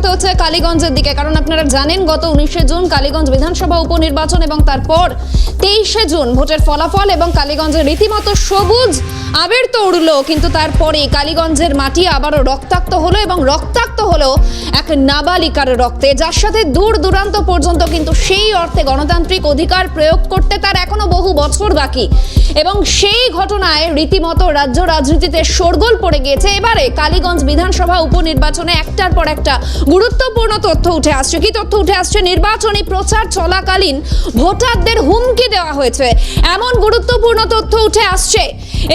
থাকতে হচ্ছে কালীগঞ্জের দিকে। কারণ আপনারা জানেন, গত উনিশে জুন কালীগঞ্জ বিধানসভা উপনির্বাচন এবং তারপর তেইশে জুন ভোটের ফলাফল এবং কালীগঞ্জের রীতিমতো সবুজ আবির তো উড়লো, কিন্তু তারপরে কালীগঞ্জের মাটি আবারও রক্তাক্ত হলো এবং রক্তাক্ত হলো এক নাবালিকার রক্তে, যার সাথে দূর দূরান্ত পর্যন্ত কিন্তু সেই অর্থে গণতান্ত্রিক অধিকার প্রয়োগ করতে তার এখনও বহু বছর বাকি। এবং সেই ঘটনায় রীতিমতো রাজ্য রাজনীতিতে শোরগোল পড়ে গিয়েছে। এবারে কালীগঞ্জ বিধানসভা উপনির্বাচনে একটার পর একটা গুরুত্বপূর্ণ তথ্য উঠে আসছে। কি তথ্য উঠে আসছে? নির্বাচনী প্রচার চলাকালীন ভোটারদের হুমকি দেওয়া হয়েছে। এমন গুরুত্বপূর্ণ তথ্য উঠে আসছে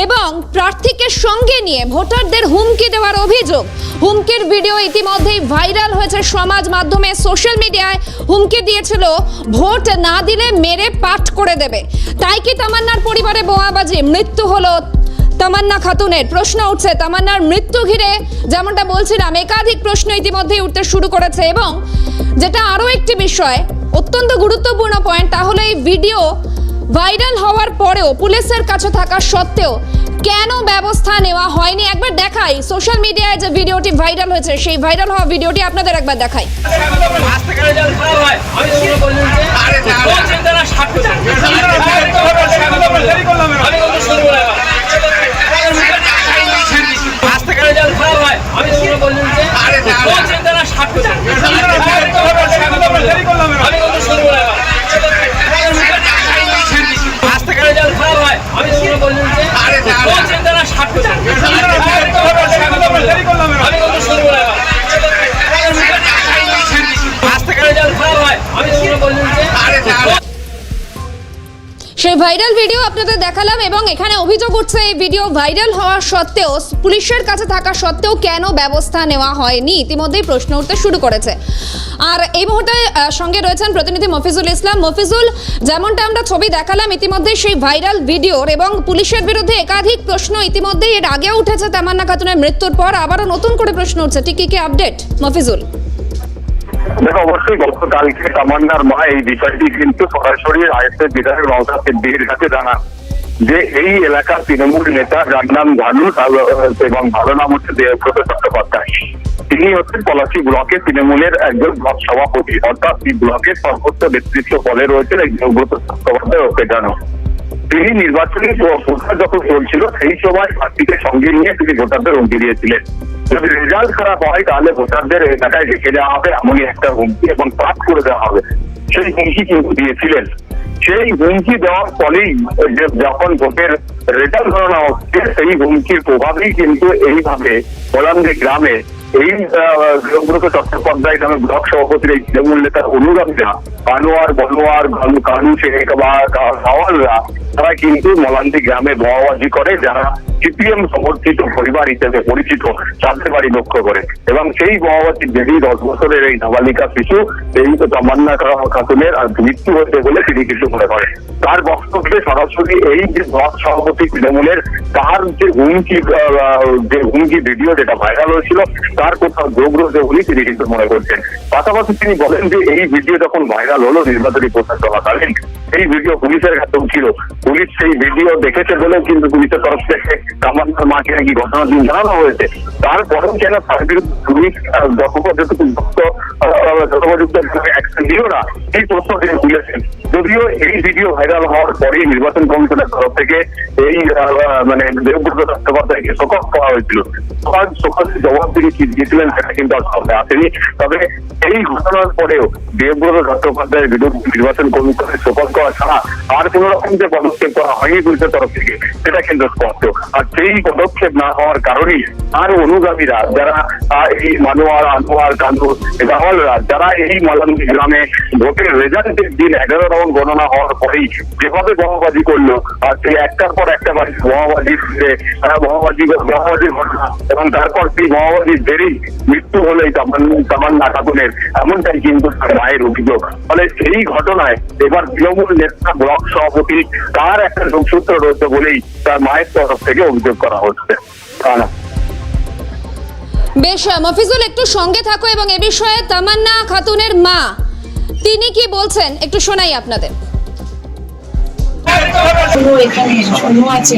এবং প্রার্থীকে সঙ্গে নিয়ে ভোটারদের হুমকি দেওয়ার অভিযোগ। হুমকির ভিডিও ইতিমধ্যেই ভাইরাল হয়েছে সমাজ মাধ্যমে। সোশ্যাল মিডিয়ায় হুমকি দিয়েছিল, ভোট না দিলে মেরে পাঠ করে দেবে। তাই কি তামান্নার পরিবারে বোমাবাজি? মৃত্যু হলো তামান্না খাতুনের প্রশ্ন উঠছে। তামান্নার মৃত্যু ঘিরে যেমনটা বলছিলাম, একাধিক প্রশ্ন ইতিমধ্যেই উঠতে শুরু করেছে এবং যেটা আরও একটি বিষয়, অত্যন্ত গুরুত্বপূর্ণ পয়েন্ট তাহলে এই ভিডিও ভাইরাল হওয়ার পরেও, পুলিশের কাছে থাকা সত্ত্বেও কেন ব্যবস্থা নেওয়া হয়নি? একবার দেখাই সোশ্যাল মিডিয়ায় যে ভিডিওটি ভাইরাল হয়েছে, সেই ভাইরাল হওয়া ভিডিওটি আপনাদের একবার দেখাই। ভাইরাল ভিডিও আপনাদের দেখালাম এবং এখানে অভিযোগ উঠছে এই ভিডিও ভাইরাল হওয়া সত্ত্বেও, পুলিশের কাছে থাকা সত্ত্বেও কেন ব্যবস্থা নেওয়া হয়নি? ইতিমধ্যেই প্রশ্ন উঠতে শুরু করেছে। আর এই মুহূর্তে সঙ্গে রয়েছেন প্রতিনিধি মফিজুল ইসলাম। মফিজুল, যেমনটা আমরা ছবি দেখালাম ইতিমধ্যে সেই ভাইরাল ভিডিওর এবং পুলিশের বিরুদ্ধে একাধিক প্রশ্ন ইতিমধ্যেই এর আগেও উঠেছে। তামান্না খাতুনের মৃত্যুর পর আবারও নতুন করে প্রশ্ন উঠছে। ঠিক কি আপডেট মফিজুল? দেখো, অবশ্যই গতকালকে তামান্নার মা এই বিষয়টি কিন্তু সরাসরি আইএসএফ বিধায়ক নওশাদ সিদ্দিকের কাছে জানান যে এই এলাকার তৃণমূল নেতা, যার নাম ঝানু এবং ভালো নাম হচ্ছে দেবব্রত চট্টোপাধ্যায়। তিনি হচ্ছেন পলাশী ব্লকের তৃণমূলের একজন ব্লক সভাপতি। অর্থাৎ এই ব্লকের সর্বোচ্চ নেতৃত্ব পদে রয়েছেন এই দেবব্রত চট্টোপাধ্যায় ওকে জানো তিনি নির্বাচনী প্রচার যখন চলছিল, সেই সময় প্রার্থীকে সঙ্গে নিয়ে তিনি ভোটারদের হুমকি দিয়েছিলেন। রেজাল্ট খারাপ হয়, তাহলে ভোটারদের এলাকায় রেখে দেওয়া হবে, এমনই একটা হুমকি এবং পাঠ করে দেওয়া হবে। সেই হুমকি কিন্তু দিয়েছিলেন। সেই হুমকি দেওয়ার ফলেই যখন ভোটের রেজাল্ট ধরানো হচ্ছে, সেই হুমকির প্রভাবেই কিন্তু এইভাবে বলান্দি গ্রামে এই দেবব্রত চট্টোপাধ্যায় নামে ব্লক সভাপতির এই তৃণমূল নেতার অনুগামীরা কানোয়ার বনোয়ার কানু, শেখ, বা সাওয়ালরা তারা কিন্তু মলান্দি গ্রামে বোমাবাজি করে, যারা সিপিএম সমর্থিত পরিবার হিসেবে পরিচিত তাদের বাড়ি লক্ষ্য করে। এবং সেই বোমাবাজির জেরেই দশ বছরের এই নাবালিকা শিশু, এই তো তামান্না খাতুনের আর মৃত্যু হয়েছে বলে তিনি কিছু মনে করেন। তার বক্তব্যে সরাসরি এই যে ব্লক সভাপতি তৃণমূলের, তার যে হুমকি যে হুমকি ভিডিও যেটা ভাইরাল হয়েছিল তার কোথাও যোগ রয়েছে বলে তিনি কিন্তু মনে করছেন। পাশাপাশি তিনি বলেন যে এই ভিডিও যখন ভাইরাল হলো নির্বাচনী প্রচার চলাকালীন এই ভিডিও পুলিশের কাছেও ছিল। পুলিশ সেই ভিডিও দেখেছে বলেও কিন্তু পুলিশের তরফ থেকে কামান্নার মাকে নাকি ঘটনার দিন জানানো হয়েছে। তারপরেও কেন তার বিরুদ্ধে পুলিশ যথোপযুক্ত যুক্ত, যথোপযুক্ত অ্যাকশন দিল না এই প্রশ্ন তিনি তুলেছেন। যদিও এই ভিডিও ভাইরাল হওয়ার পরেই নির্বাচন কমিশনের তরফ থেকে এই মানে দেবব্রত চট্টোপাধ্যায়কে শোকজ করা হয়েছিল। জবাব তিনি কি দিয়েছিলেন সেটা কিন্তু আর সামনে আসেনি। তবে এই ঘটনার পরেও দেবব্রত চট্টোপাধ্যায়ের বিরুদ্ধে নির্বাচন কমিশনের শোকজ করা ছাড়া আর কোন রকম যে পদক্ষেপ করা হয়নি পুলিশের তরফ থেকে, সেটা কিন্তু স্পষ্ট। আর সেই পদক্ষেপ না হওয়ার কারণেই আর অনুগামীরা যারা এই মানোয়ার, আনোয়ার কান্দু রাওয়ালরা যারা এই মালান্দি গ্রামে ভোটের রেজাল্টের দিন এগারো রাউন্ড গণনা হওয়ার পরেই যেভাবে বোমাবাজি করল, আর সেই একটার পর একটা বাড়ি বোমাবাজি বোমাবাজি বোমাবাজির ঘটনা, এবং তারপর সেই বোমাবাজির জেরেই মৃত্যু হলো এই তামান- তামান্না খাতুনের এমনটাই কিন্তু তার মায়ের অভিযোগ। ফলে সেই ঘটনায় এবার তৃণমূল নেতা ব্লক সভাপতি তার একটা যোগসূত্র রয়েছে বলেই তার মায়ের তরফ থেকে অভিযোগ করা হচ্ছে। বেশ মফিজুল একটু সঙ্গে থাকো এবং এ বিষয়ে তামান্না খাতুনের মা তিনি কি বলছেন? একটু শোনাই আপনাদের। এখানে শোনো আছে।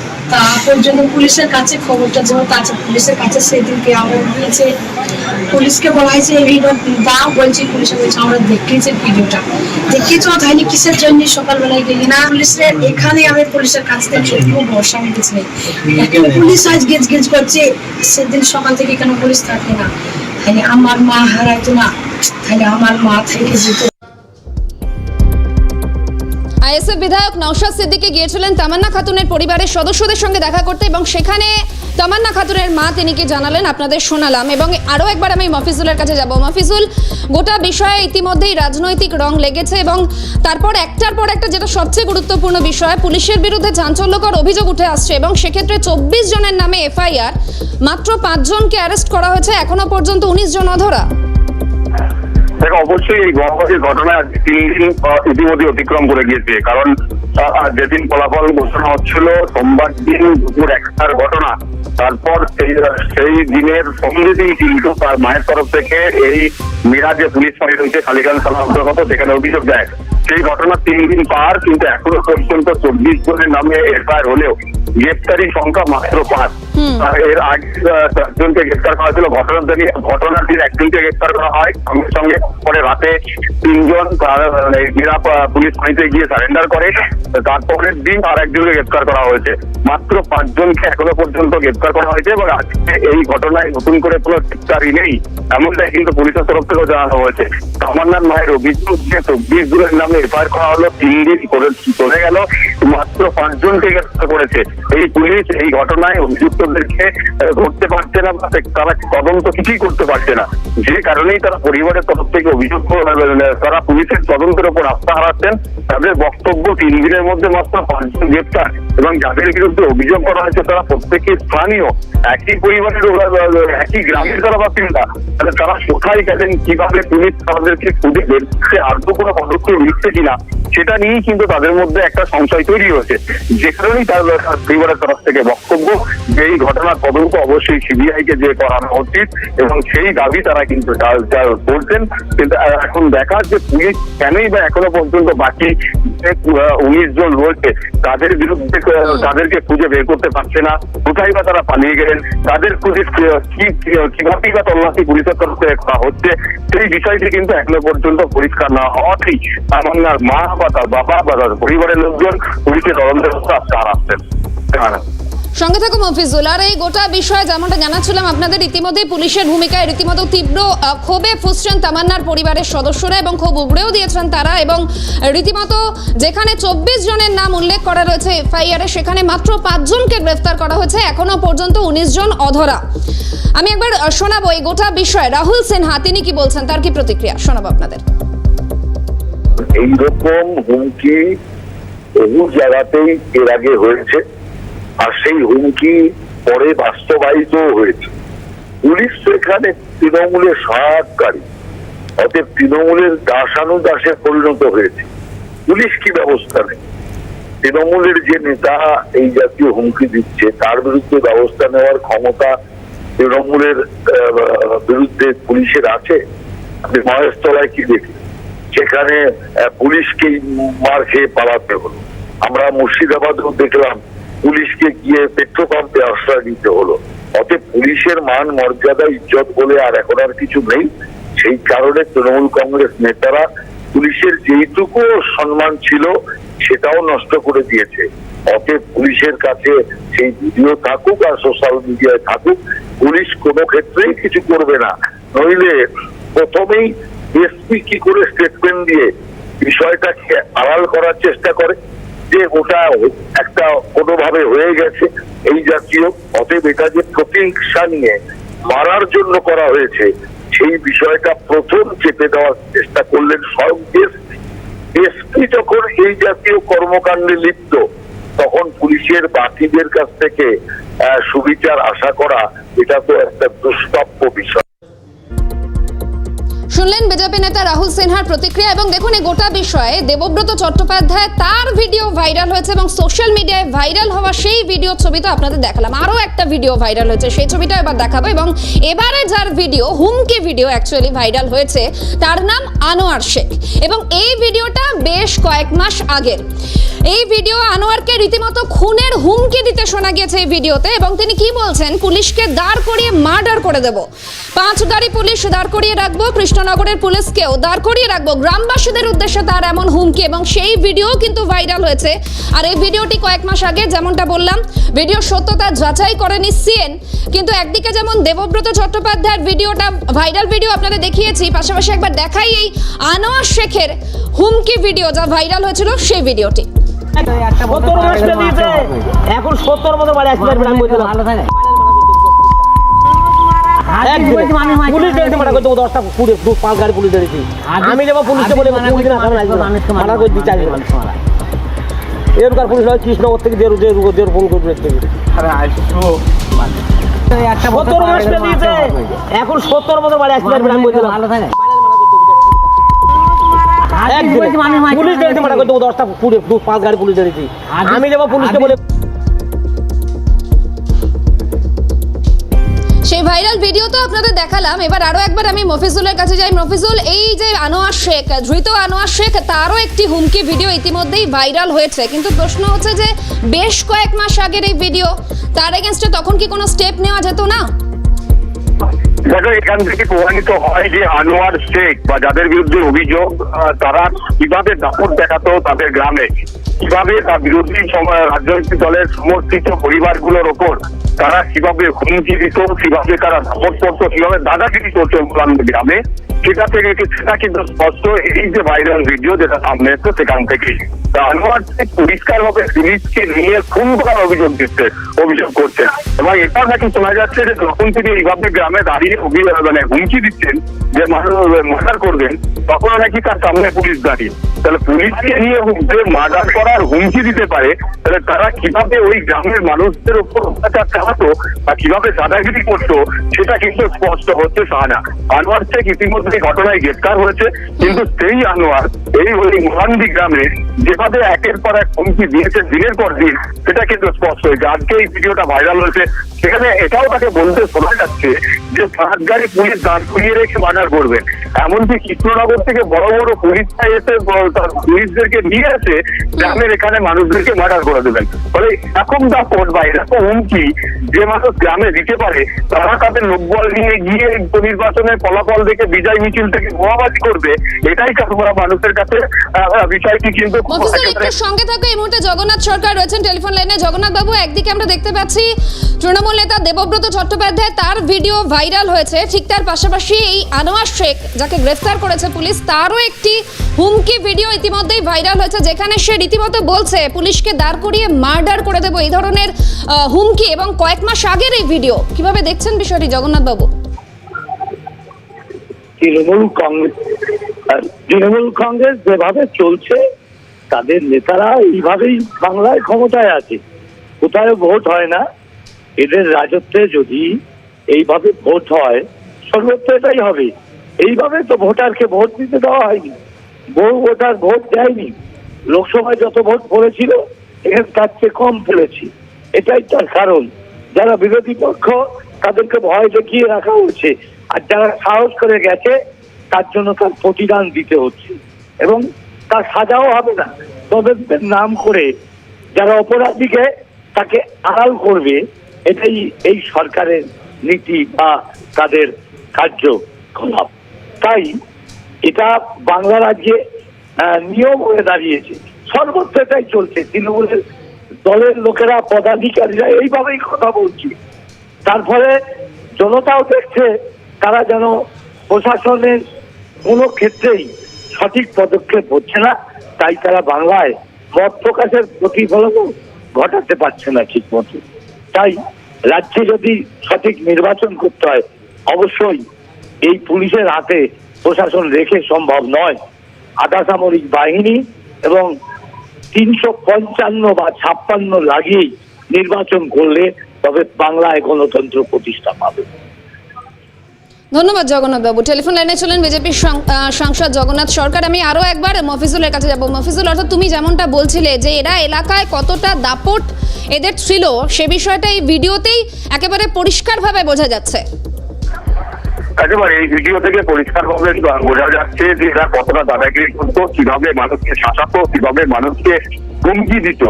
পুলিশের কাছে খবরটা কাছে পুলিশের কাছে সেদিনকে আমরা গিয়েছে। পুলিশকে বলা হয়েছে বলছি পুলিশে আমরা দেখিয়েছি ভিডিওটা। তাহলে কিসের জন্য সকালবেলায় গেলি না? পুলিশের এখানে আমি পুলিশের কাছ থেকে একটু ভরসা এখন পুলিশ আজ গেজ গেজ করছে, সেদিন সকাল থেকে কেন পুলিশ থাকে না? আমার মা হারাইতো না। তাহলে আমার মা থেকে যেত আইএসএফ বিধায়ক নওশাদ সিদ্দিকি গিয়েছিলেন তামান্না খাতুনের পরিবারের সদস্যদের সঙ্গে দেখা করতে এবং সেখানে তামান্না খাতুনের মা তিনি কি জানালেন আপনাদের শোনালাম এবং আরও একবার আমি মফিজুলের কাছে যাব। মফিজুল, গোটা বিষয়ে ইতিমধ্যেই রাজনৈতিক রং লেগেছে এবং তারপর একটার পর একটা যেটা সবচেয়ে গুরুত্বপূর্ণ বিষয়, পুলিশের বিরুদ্ধে চাঞ্চল্যকর অভিযোগ উঠে আসছে এবং সেক্ষেত্রে চব্বিশ জনের নামে এফআইআর, মাত্র পাঁচজনকে অ্যারেস্ট করা হয়েছে, এখনও পর্যন্ত উনিশ জন অধরা। দেখো, অবশ্যই এই গণহত্যার ঘটনা তিন দিন ইতিমধ্যে অতিক্রম করে গিয়েছে। কারণ যেদিন ফলাফল ঘোষণা হচ্ছিল, সোমবার দিন দুপুর একটার ঘটনা। তারপর সেই সেই দিনের দিন কিন্তু তার মায়ের তরফ থেকে এই মিরা যে পুলিশ ফাঁড়ি রয়েছে কালীগঞ্জ থানা অন্তর্গত সেখানে অভিযোগ দেয় সেই ঘটনা তিন দিন পার কিন্তু এখনও পর্যন্ত চব্বিশ জনের নামে এফআইআর হলেও গ্রেপ্তারি সংখ্যা মাত্র পাঁচ। এর আগে চারজনকে গ্রেপ্তার করা হয়েছিল। ঘটনার দিন ঘটনার দিন একজনকে গ্রেপ্তার করা হয়। সঙ্গে সঙ্গে পরে রাতে তিনজন তার, মানে, পুলিশ ফাঁড়িতে গিয়ে সারেন্ডার করে। তারপরের দিন আর একজনকে গ্রেপ্তার করা হয়েছে। মাত্র পাঁচজনকে এখনও পর্যন্ত গ্রেপ্তার করা হয়েছে এবং আজকে এই ঘটনায় নতুন করে কোনো গ্রেপ্তারি নেই। এমনটাই কিন্তু পুলিশের তরফ থেকেও জানানো হয়েছে। তামান্নার মায়ের অভিযোগ যে চব্বিশ জনের নামে এফআইআর করা হলো তিন দিন করে চলে গেল। মাত্র পাঁচজনকে গ্রেপ্তার করেছে। এই পুলিশ এই ঘটনায় অভিযুক্তদেরকে ধরতে পারছে না বা তারা তদন্ত কিছুই করতে পারছে না। যে কারণেই তারা পরিবারের তরফ থেকে অভিযোগ তারা পুলিশের তদন্তের উপর আস্থা হারাচ্ছেন। তাদের বক্তব্য তিন দিনের মধ্যে মাত্র পাঁচজন গ্রেপ্তার এবং যাদের বিরুদ্ধে অভিযোগ করা হয়েছে তারা প্রত্যেকে স্থানীয়। একই পরিবারের একই গ্রামের তারা বাসিন্দা, তাহলে তারা কোথায় গেলেন, কীভাবে পুলিশ তাদেরকে খুঁজে বের করতে আদৌ কোনো পদক্ষেপ নিচ্ছে কিনা, সেটা নিয়েই কিন্তু তাদের মধ্যে একটা সংশয় তৈরি হয়েছে। যে কারণেই তার পরিবারের তরফ থেকে বক্তব্য যে এই ঘটনার তদন্ত অবশ্যই সিবিআই কে যে করানো উচিত এবং সেই দাবি তারা কিন্তু যা কিন্তু এখন দেখা যে পুলিশ কেনই বা এখনও পর্যন্ত বাকি উনিশ জন রয়েছে, তাদের বিরুদ্ধে তাদেরকে খুঁজে বের করতে পারছে না। কোথায় বা তারা পালিয়ে গেলেন? তাদের খুঁজে কি- কি- কিভাবেই বা তল্লাশি পুলিশের তরফ থেকে করা হচ্ছে? সেই বিষয়টি কিন্তু এখনও পর্যন্ত পরিষ্কার না হওয়াতেই তামান্নার মা বা তার বাবা বা তার পরিবারের লোকজন পুলিশের তদন্তের কথা আজকে হারাচ্ছেন হ্যাঁ সঙ্গে থাকো মফিজুল আর এই গোটা বিষয়ে যেমনটা জানাচ্ছিলাম আপনাদের ইতিমধ্যেই পুলিশের ভূমিকায় রীতিমতো তীব্র ক্ষোভে ফুসছেন তামান্নার পরিবারের সদস্যরা এবং ক্ষোভ উগড়েও দিয়েছেন তারা এবং রীতিমতো যেখানে চব্বিশ জনের নাম উল্লেখ করা রয়েছে এফআইআর সেখানে মাত্র পাঁচজনকে গ্রেফতার করা হয়েছে এখনও পর্যন্ত উনিশ জন অধরা। আমি একবার শোনাবো এই গোটা বিষয়ে। রাহুল সিনহা তিনি কি বলছেন? তার কি প্রতিক্রিয়া? শোনাবো আপনাদের। এইরকম হুমকি বহু জায়গাতেই এর আগে হয়েছে, আর সেই হুমকি পরে বাস্তবায়িত হয়েছে। পুলিশ সেখানে তৃণমূলের সহায়কারী অতএব তৃণমূলের দাসানুদাসে পরিণত হয়েছে। পুলিশ কি ব্যবস্থা নেই তৃণমূলের যে নেতা এই জাতীয় হুমকি দিচ্ছে, তার বিরুদ্ধে ব্যবস্থা নেওয়ার ক্ষমতা তৃণমূলের বিরুদ্ধে পুলিশের আছে? আপনি মহেশতলায় কি দেখি সেখানে পুলিশকে মার খেয়ে পালাতে হলো। আমরা মুর্শিদাবাদেও দেখলাম, পুলিশকে গিয়ে পেট্রোল পাম্পে আশ্রয় দিতে হলো। অতএব পুলিশের মান, মর্যাদা, ইজ্জত বলে আর এখন আর কিছু নেই। সেই কারণে তৃণমূল কংগ্রেস নেতারা পুলিশের যেইটুকু সম্মান ছিল, সেটাও নষ্ট করে দিয়েছে। অতএব পুলিশের কাছে সেই ভিডিও থাকুক আর সোশ্যাল মিডিয়ায় থাকুক, পুলিশ কোনো ক্ষেত্রেই কিছু করবে না। নইলে প্রথমেই এসপি কি করে স্টেটমেন্ট দিয়ে বিষয়টাকে আড়াল করার চেষ্টা করে? যে ওটা একটা কোনোভাবে হয়ে গেছে এই জাতীয়, অতএব এটা যে প্রতিহিংসা নিয়ে মারার জন্য করা হয়েছে, সেই বিষয়টা প্রথম চেপে দেওয়ার চেষ্টা করলেন স্বয়ং এসপি। এসপি যখন এই জাতীয় কর্মকাণ্ডে লিপ্ত, তখন পুলিশের বাকিদের কাছ থেকে সুবিচার আশা করা, এটা তো একটা দুষ্প্রাপ্য বিষয়। শুনলেন বিজেপি নেতা রাহুল সিনহার প্রতিক্রিয়া এবং দেখুন এই গোটা বিষয়ে দেবব্রত চট্টোপাধ্যায় তার ভিডিও ভাইরাল হয়েছে এবং সোশ্যাল মিডিয়ায় ভাইরাল হওয়া সেই ভিডিও ছবি তো আপনাদের দেখালাম। আরও একটা ভিডিও ভাইরাল হয়েছে, সেই ছবিটা এবার দেখাবো এবং এবারে যার ভিডিও, হুমকি ভিডিও অ্যাকচুয়ালি ভাইরাল হয়েছে, তার নাম আনোয়ার শেখ। এবং এই ভিডিওটা বেশ কয়েক মাস আগের এই ভিডিও আনোয়ারকে রীতিমতো খুনের হুমকি দিতে শোনা গিয়েছে এই ভিডিওতে এবং তিনি কি বলছেন, পুলিশকে দাঁড় করিয়ে মার্ডার করে দেব। পাঁচ গাড়ি পুলিশ দাঁড় করিয়ে রাখব কৃষ্ণনগরের পুলিশকেও দাঁড় করিয়ে রাখব। গ্রামবাসীদের উদ্দেশ্যে তার এমন হুমকি এবং সেই ভিডিও কিন্তু ভাইরাল হয়েছে। আর এই ভিডিওটি কয়েক মাস আগে যেমনটা বললাম, ভিডিও সত্যতা যাচাই করেনি সিএন। কিন্তু একদিকে যেমন দেবব্রত চট্টোপাধ্যায়ের ভিডিওটা ভাইরাল ভিডিও আপনাদের দেখিয়েছি, পাশাপাশি একবার দেখাই এই আনোয়ার শেখের হুমকি ভিডিও যা ভাইরাল হয়েছিল সেই ভিডিওটি। এখন সত্তর মতো বাড়ি আসতে ভালো থাকে। পুলিশ দেখতে মানা করতে দশটা কুড়ি পাঁচ গাড়ি পুলিশ ধরেছি। আমি যাব পুলিশকে বলে পুলিশ না কারণ আসবে না। মানা করে দিচ্ছি আসবে এরকার পুলিশ নয় কৃষ্ণনগর থেকে দেড় দেড় দেড় ফোন করবে সত্তর মাসটা দিয়েছে এখন সত্তর মতো বাড়ি আসতে পারবে আমি বলছিলাম ভালো থাকে। পুলিশ দেখতে মানা করতে দশটা কুড়ি দু পাঁচ গাড়ি পুলিশ ধরেছি। আমি যাব পুলিশকে বলে সেই ভাইরাল ভিডিও তো আপনাদের দেখালাম। এবার আরও একবার আমি মফিজুলের কাছে যাই। মফিজুল, এই যে আনোয়ার শেখ, ধৃত আনোয়ার শেখ, তারও একটি হুমকি ভিডিও ইতিমধ্যেই ভাইরাল হয়েছে। কিন্তু প্রশ্ন হচ্ছে যে, বেশ কয়েক মাস আগের এই ভিডিও তার এগেনস্টে তখন কি কোনো স্টেপ নেওয়া যেত না? দেখো, এখান থেকে প্রমাণিত হয় যে আনোয়ার শেখ বা যাদের বিরুদ্ধে অভিযোগ তারা কীভাবে দাপট দেখাতো তাদের গ্রামে, কীভাবে তার বিরোধী রাজনৈতিক দলের সমর্থিত পরিবারগুলোর ওপর তারা কীভাবে হুমকি দিত, কীভাবে তারা দাপট করতো, কীভাবে দাদাগিরি করতো গ্রাম- সেটা থেকে সেটা কিন্তু স্পষ্ট এই যে ভাইরাল ভিডিও যেটা সামনে এসছে সেখান থেকে আনোয়ার পরিষ্কার ভাবে পুলিশকে নিয়ে খুন করার অভিযোগ দিচ্ছে, অভিযোগ করছে। এবং এটাও নাকি শোনা যাচ্ছে যে যখন তিনি এইভাবে গ্রামে দাঁড়িয়ে মানে হুমকি দিচ্ছেন, যে মার্ডার করবেন, তখনও নাকি তার সামনে পুলিশ দাঁড়িয়ে। তাহলে পুলিশকে নিয়ে যে মার্ডার করার হুমকি দিতে পারে, তাহলে তারা কীভাবে ওই গ্রামের মানুষদের উপর অত্যাচার চালাতো বা কীভাবে দাদাগিরি করতো, সেটা কিন্তু স্পষ্ট হচ্ছে সাহানা আনোয়ার শেখ ইতিমধ্যে ঘটনায় গ্রেপ্তার হয়েছে, কিন্তু সেই আনোয়ার এই ওই মোহান্দি গ্রামে যেভাবে একের পর এক হুমকি দিয়েছে দিনের পর দিন, সেটা কিন্তু স্পষ্ট হয়েছে। আজকে এই ভিডিওটা ভাইরাল হয়েছে। সেখানে এটাও তাকে বলতে শোনা যাচ্ছে যে সাত গাড়ি পুলিশ দাঁড় করিয়ে রেখে মার্ডার করবেন এমনকি কৃষ্ণনগর থেকে বড় বড় পুলিশরা এসে পুলিশদেরকে নিয়ে এসে গ্রামের এখানে মানুষদেরকে মার্ডার করে দেবেন। ফলে এরকম দাপট বা এরকম হুমকি যে মানুষ গ্রামে দিতে পারে তারা তাদের লোকবল নিয়ে গিয়ে নির্বাচনের ফলাফল দেখে বিজয় মিছিল থেকে গোয়াবাজি করবে এটাই কাকুরা মানুষের কাছে বিষয়টি কিন্তু সঙ্গে থাকো এই মুহূর্তে জগন্নাথ সরকার রয়েছেন টেলিফোন লাইনে। জগন্নাথ বাবু একদিকে আমরা দেখতে পাচ্ছি তৃণমূল নেতা দেবব্রত চট্টোপাধ্যায় তার ভিডিও ভাইরাল হয়েছে। ঠিক তার পাশাপাশি এই আনোয়ার শেখ যাকে গ্রেফতার করেছে পুলিশ তারও একটি হুমকি ভিডিও ইতিমধ্যেই ভাইরাল হয়েছে যেখানে সে রীতিমতো বলছে পুলিশকে দাঁড় করিয়ে মার্ডার করে দেবো। এই ধরনের হুমকি এবং কয়েক মাস আগের এই ভিডিও কীভাবে দেখছেন বিষয়টি জগন্নাথ বাবু তৃণমূল কংগ্রেস তৃণমূল কংগ্রেস যেভাবে চলছে, তাদের নেতারা এইভাবেই বাংলায় ক্ষমতায় আছে। কোথায় ভোট হয় না, এদের রাজত্বে যদি এইভাবে ভোট হয়, সর্বত্র এটাই হবে। এইভাবে তো ভোটারকে ভোট দিতে দেওয়া হয়নি। বহু ভোটার ভোট দেয়নি। লোকসভায় যত ভোট পড়েছিল এখানে তার চেয়ে কম ফেলেছি। এটাই তার কারণ। যারা বিরোধী পক্ষ তাদেরকে ভয় দেখিয়ে রাখা হচ্ছে। আর যারা সাহস করে গেছে, তার জন্য তার প্রতিদান দিতে হচ্ছে। এবং তার সাজাও হবে না। তদন্তের নাম করে যারা অপরাধীকে তাকে আড়াল করবে, এটাই এই সরকারের নীতি বা তাদের কার্যকলাপ। তাই এটা বাংলা রাজ্যে নিয়ম হয়ে দাঁড়িয়েছে। সর্বত্র এটাই চলছে। তৃণমূলের দলের লোকেরা, পদাধিকারীরা এইভাবেই কথা বলছে। তারপরে জনতাও দেখছে, তারা যেন প্রশাসনের কোনো ক্ষেত্রেই সঠিক পদক্ষেপ হচ্ছে না, তাই তারা বাংলায় মত প্রকাশের প্রতিফলনও ঘটাতে পারছে না ঠিক মতো তাই রাজ্যে যদি সঠিক নির্বাচন করতে হয়, অবশ্যই এই পুলিশের হাতে প্রশাসন রেখে সম্ভব নয়। আধা সামরিক বাহিনী এবং তিনশো পঞ্চান্ন বা ছাপ্পান্ন লাগিয়েই নির্বাচন করলে তবে বাংলায় গণতন্ত্র প্রতিষ্ঠা পাবে। ধন্যবাদ জগন্নাথ বাবু। টেলিফোন লাইনে ছিলেন বিজেপির সাংসদ জগন্নাথ সরকার। আমি আরও একবার মফিজুলের কাছে যাব। মফিজুল, অর্থাৎ তুমি যেমনটা বলছিলে যে এরা এলাকায় কতটা দাপট এদের ছিল, সে বিষয়টা এই ভিডিওতেই একেবারে পরিষ্কারভাবে বোঝা যাচ্ছে। একেবারে এই ভিডিও থেকে পরিষ্কার ভাবে বোঝা যাচ্ছে যে এরা কতটা দাদাগিরি করতো কীভাবে মানুষকে শাসাতো কীভাবে মানুষকে হুমকি দিত।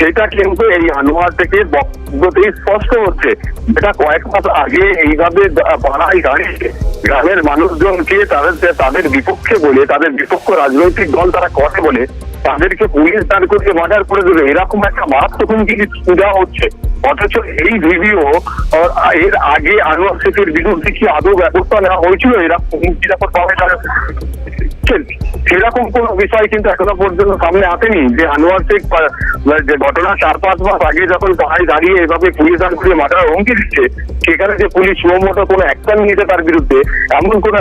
সেটা কিন্তু এই আনোয়ার থেকে বক্তব্যতেই স্পষ্ট হচ্ছে। যেটা কয়েক মাস আগে এইভাবে পাড়ায় দাঁড়িয়ে গ্রামের মানুষজনকে তাদের তাদের বিপক্ষে বলে, তাদের বিপক্ষ রাজনৈতিক দল তারা করে বলে তাদেরকে পুলিশ দাঁড় করিয়ে মার্ডার করে দেবে। এরকম একটা মারাত্মক হুমকি দেওয়া হচ্ছে। অথচ এই ভিডিও এর আগে আনোয়ার শেখের বিরুদ্ধে কি আদৌ ব্যবস্থা নেওয়া হয়েছিল? এরকম হুমকি যখন পাবে তারা সেরকম কোন বিষয় কিন্তু এখনও পর্যন্ত সামনে আসেনি। যে আনোয়ার শেখ যে ঘটনা চার পাঁচ মাস আগে যখন পাহাড়ে দাঁড়িয়ে এভাবে পুলিশ দান করে মাথার হুমকি দিচ্ছে, সেখানে যে পুলিশ সুমতো কোনো অ্যাকশন নিয়েছে তার বিরুদ্ধে, এমন কোন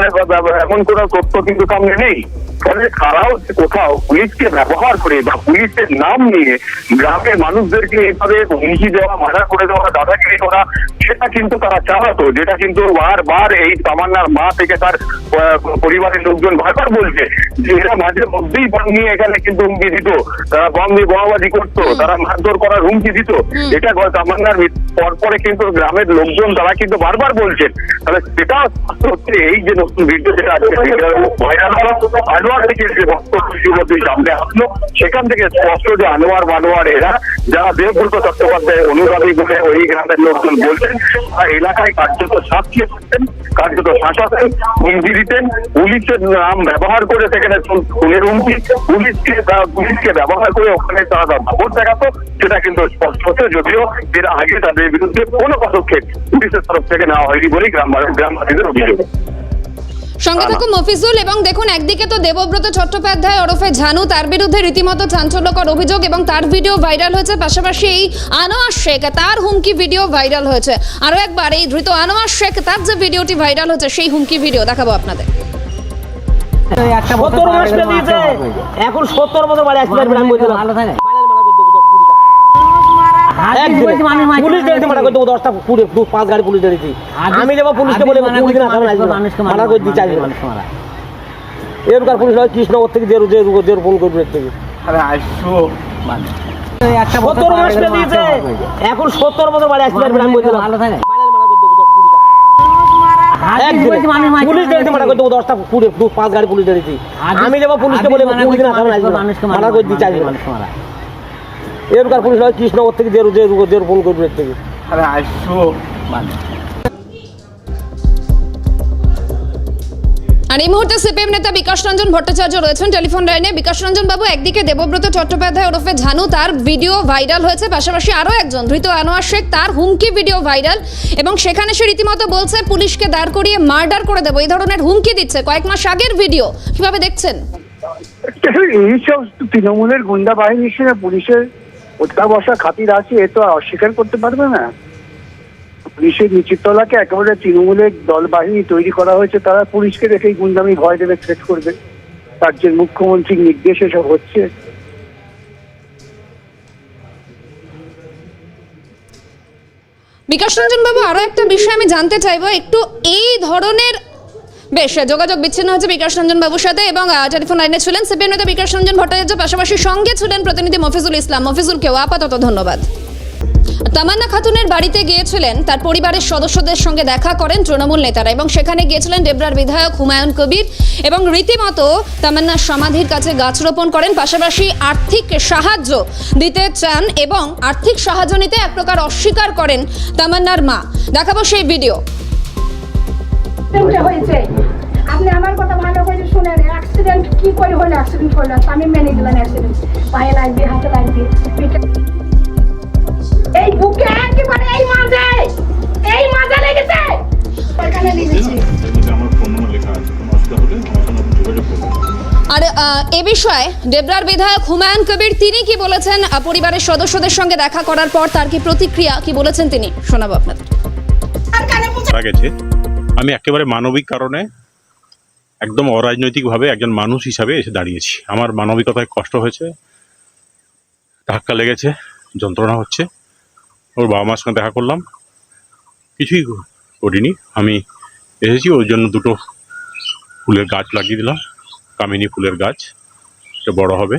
এমন কোন তথ্য কিন্তু সামনে নেই। ফলে তারাও যে কোথাও পুলিশকে ব্যবহার করে বা পুলিশের নাম নিয়ে গ্রামের মানুষদেরকে এভাবে হুমকি দেওয়া মাথা করে দেওয়া দাদাগিরি করা সেটা কিন্তু তারা চালাতো যেটা কিন্তু বারবার এই তামান্নার মা থেকে তার পরিবারের লোকজন বারবার বলছে যে এরা মাঝে মধ্যেই বম নিয়ে এখানে কিন্তু হুমকি দিত। তারা বম দিয়ে বোমাবাজি করতো তারা মারধর করার হুমকি দিত। এটা তামান্নার পরপরে কিন্তু গ্রামের লোকজন তারা কিন্তু বারবার বলছেন। তাহলে সেটা হচ্ছে এই যে নতুন ভিডিও যেটা আছে ভাইরাল আনোয়ার থেকে যে বক্তব্য ইতিমধ্যে সামনে আসলো, সেখান থেকে স্পষ্ট যে আনোয়ার মানোয়ার এরা, যারা দেবব্রত চট্টোপাধ্যায় অনুরাধী বলে ওই গ্রামের লোকজন বলছেন আর এলাকায় কার্যত সাক্ষী করতেন কার্যত শাসাতেন হুমকি দিতেন, পুলিশের নাম ব্যবহার করে সেখানে খুনের হুমকি, পুলিশকে পুলিশকে ব্যবহার করে ওখানে তারা দাপট দেখাতো, সেটা কিন্তু স্পষ্ট হচ্ছে, যদিও এর আগে তাদের বিরুদ্ধে কোনো পদক্ষেপ পুলিশের তরফ থেকে নেওয়া হয়নি বলেই গ্রাম গ্রামবাসীদের অভিযোগ। সঙ্গে থাকো মফিজুল এবং দেখুন একদিকে তো দেবব্রত চট্টোপাধ্যায় ওরফে ঝানু তার বিরুদ্ধে রীতিমতো চাঞ্চল্যকর অভিযোগ এবং তার ভিডিও ভাইরাল হয়েছে পাশাপাশি এই আনোয়ার শেখ তার হুমকি ভিডিও ভাইরাল হয়েছে। আরও একবার এই ধৃত আনোয়ার শেখ তার যে ভিডিওটি ভাইরাল হয়েছে সেই হুমকি ভিডিও দেখাবো আপনাদের। এখন সত্তর বছর বাড়ি আসতে পারবে আমি বলছিলাম ভালো থাকে। পুলিশ দেখতে মারা করে দেবো দশটা পাঁচ গাড়ি পুলিশ দেখেছি আমি যাব পুলিশকে বলে পুলিশ না কারণ আসবে না। মারা করে দিই চাই এরকার পুলিশ হয় কৃষ্ণনগর থেকে দেড় দেড় দেড় ফোন করবে এর থেকে। সত্তর মাস দিয়েছে এখন সত্তর বছর বাড়ি আসতে পারবে আমি বলছিলাম। ভালো থাকে মারা করে পুলিশ দেবো দশটা কুড়ি পাঁচ গাড়ি পুলিশ দেখেছি আমি যাব পুলিশকে বলে পুলিশ না কারণ আসবে না। মারা করে দিই চাই এরকার পুলিশ হয় কৃষ্ণনগর থেকে দেড় দেড় দেড় ফোন করবে এর থেকে। আর এই মুহূর্তে সিপিএম নেতা বিকাশ রঞ্জন ভট্টাচার্য রয়েছেন টেলিফোন লাইনে। বিকাশ রঞ্জন বাবু একদিকে দেবব্রত চট্টোপাধ্যায় ওরফে ঝানু তার ভিডিও ভাইরাল হয়েছে। পাশাপাশি আরও একজন ধৃত আনোয়ার শেখ তার হুমকি ভিডিও ভাইরাল। এবং সেখানে সে রীতিমতো বলছে পুলিশকে দাঁড় করিয়ে মার্ডার করে দেবো। এই ধরনের হুমকি দিচ্ছে। কয়েক মাস আগের ভিডিও কীভাবে দেখছেন? এইসব তৃণমূলের গুন্ডা বাহিনীর সঙ্গে পুলিশের বসা খাতির আছে, এ তো অস্বীকার করতে পারবে না। পুলিশের নিচের তলাকে একেবারে তৃণমূলের দল বাহিনী তৈরি করা হয়েছে, তারা পুলিশকে দেখেই গুন্ডামি ভয় দেবে থ্রেট করবে। রাজ্যের মুখ্যমন্ত্রীর নির্দেশে সব হচ্ছে। বিকাশ রঞ্জন বাবু, আরও একটা বিষয় আমি জানতে চাইব, একটু এই ধরনের বেশ, যোগাযোগ বিচ্ছিন্ন হচ্ছে বিকাশ রঞ্জন বাবুর সাথে এবং টেলিফোন লাইনে ছিলেন সিপিএম নেতা বিকাশ রঞ্জন ভট্টাচার্য, পাশাপাশি সঙ্গে ছিলেন প্রতিনিধি মফিজুল ইসলাম। মফিজুলকেও আপাতত ধন্যবাদ। তামান্না খাতুনের বাড়িতে গিয়েছিলেন, তার পরিবারের সদস্যদের সঙ্গে দেখা করেন তৃণমূল নেতারা এবং সেখানে গিয়েছিলেন ডেবরার বিধায়ক হুমায়ুন কবির এবং রীতিমতো তামান্নার সমাধির কাছে গাছ রোপণ করেন, পাশাপাশি আর্থিক সাহায্য দিতে চান এবং আর্থিক সাহায্য নিতে এক প্রকার অস্বীকার করেন তামান্নার মা। দেখাবো সেই ভিডিও। অ্যাক্সিডেন্ট হয়েছে। আপনি আমার কথা ভালো করে শুনেন অ্যাক্সিডেন্ট কি করে হলো অ্যাক্সিডেন্ট হলো আমি মেনে গেলাম অ্যাক্সিডেন্ট পায়ে লাগবে হাতে লাগবে এই বুকে একেবারে এই মাঝে। এই মাঝে লেগেছে। ওইখানে লেগেছে। আমার ফোন নম্বর লেখা আছে কোনো অসুবিধা হলে আমার সঙ্গে যোগাযোগ করবেন আর আহ, এ বিষয়ে ডেবরার বিধায়ক হুমায়ুন কবির তিনি কি বলেছেন? পরিবারের সদস্যদের সঙ্গে দেখা করার পর তার কি প্রতিক্রিয়া? কি বলেছেন তিনি? শোনাবো আপনাদের। আমি একেবারে মানবিক কারণে একদম অরাজনৈতিকভাবে একজন মানুষ হিসাবে এসে দাঁড়িয়েছি। আমার মানবিকতায় কষ্ট হয়েছে ধাক্কা লেগেছে যন্ত্রণা হচ্ছে। ওর বাবা মার সঙ্গে দেখা করলাম। কিছুই করিনি। আমি এসেছি ওই জন্য দুটো ফুলের গাছ লাগিয়ে দিলাম। কামিনী ফুলের গাছ এটা বড় হবে।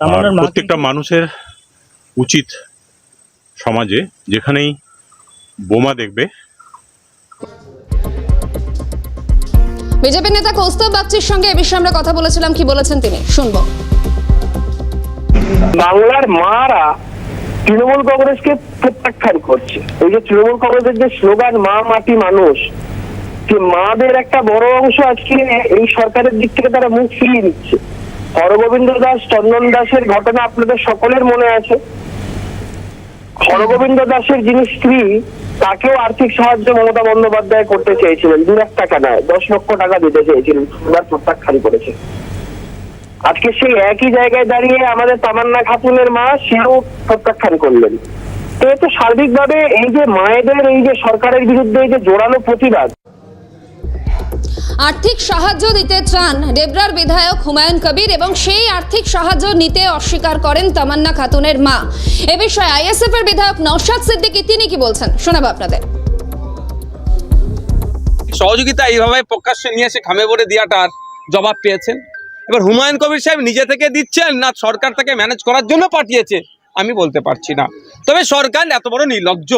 আর প্রত্যেকটা মানুষের উচিত সমাজে যেখানেই বোমা দেখবে বিজেপি নেতা কৌস্তব বাগচির সঙ্গে এ বিষয়ে আমরা কথা বলেছিলাম। কি বলেছেন তিনি? শুনব। বাংলার মারা তৃণমূল কংগ্রেসকে প্রত্যাখ্যান করছে। এই যে তৃণমূল কংগ্রেসের যে স্লোগান, মা মাটি মানুষ, যে মাদের একটা বড় অংশ আজকে এই সরকারের দিক থেকে তারা মুখ ফিরিয়ে নিচ্ছে। হরগোবিন্দ দাস, চন্দন দাসের ঘটনা আপনাদের সকলের মনে আছে। হরগোবিন্দ দাসের যিনি স্ত্রী তাকেও আর্থিক সাহায্য মমতা বন্দ্যোপাধ্যায় করতে চেয়েছিলেন। দু লাখ টাকা নয়, দশ লক্ষ টাকা দিতে চেয়েছিলেন, এবার প্রত্যাখ্যান করেছে। আজকে সেই একই জায়গায় দাঁড়িয়ে আমাদের তামান্না খাতুনের মা সেও প্রত্যাখ্যান করলেন। তো সার্বিকভাবে এই যে মায়েদের, এই যে সরকারের বিরুদ্ধে এই যে জোরালো প্রতিবাদ আর্থিক সাহায্য দিতে চান ডেবরার বিধায়ক হুমায়ুন কবির এবং সেই আর্থিক সাহায্য নিতে অস্বীকার করেন তামান্না খাতুনের মা। এ বিষয়ে আইএসএফ এর বিধায়ক নওশাদ সিদ্দিকী, তিনি কি বলছেন? শোনাবো আপনাদের। সহযোগিতা এইভাবে প্রকাশ্যে নিয়ে এসে খামে ভরে দেওয়াটার জবাব পেয়েছেন। এবার হুমায়ুন কবির সাহেব নিজে থেকে দিচ্ছেন না সরকার তাকে ম্যানেজ করার জন্য পাঠিয়েছে, আমি বলতে পারছি না। তবে সরকার এত বড় নির্লজ্জ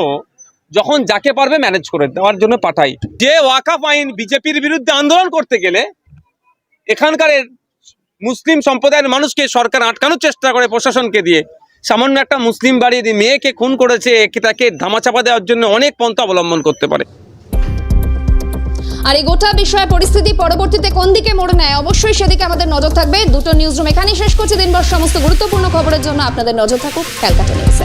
যখন যাকে পারবে ম্যানেজ করে দেওয়ার জন্য পাঠাই। যে ওয়াকাফ আইন বিজেপির বিরুদ্ধে আন্দোলন করতে গেলে এখানকার মুসলিম সম্প্রদায়ের মানুষকে সরকার আটকানোর চেষ্টা করে প্রশাসনকে দিয়ে। সামান্য একটা মুসলিম বাড়ির মেয়েকে খুন করেছে তাকে ধামাচাপা দেওয়ার জন্য অনেক পন্থা অবলম্বন করতে পারে। আর এই গোটা বিষয়ে পরিস্থিতি পরবর্তীতে কোন দিকে মোড় নেয়, অবশ্যই সেদিকে আমাদের নজর থাকবে। দুটো নিউজ রুম এখানেই শেষ করছি। দিনভর সমস্ত গুরুত্বপূর্ণ খবরের জন্য আপনাদের নজর থাকুক, ক্যালকাটা নিউজে।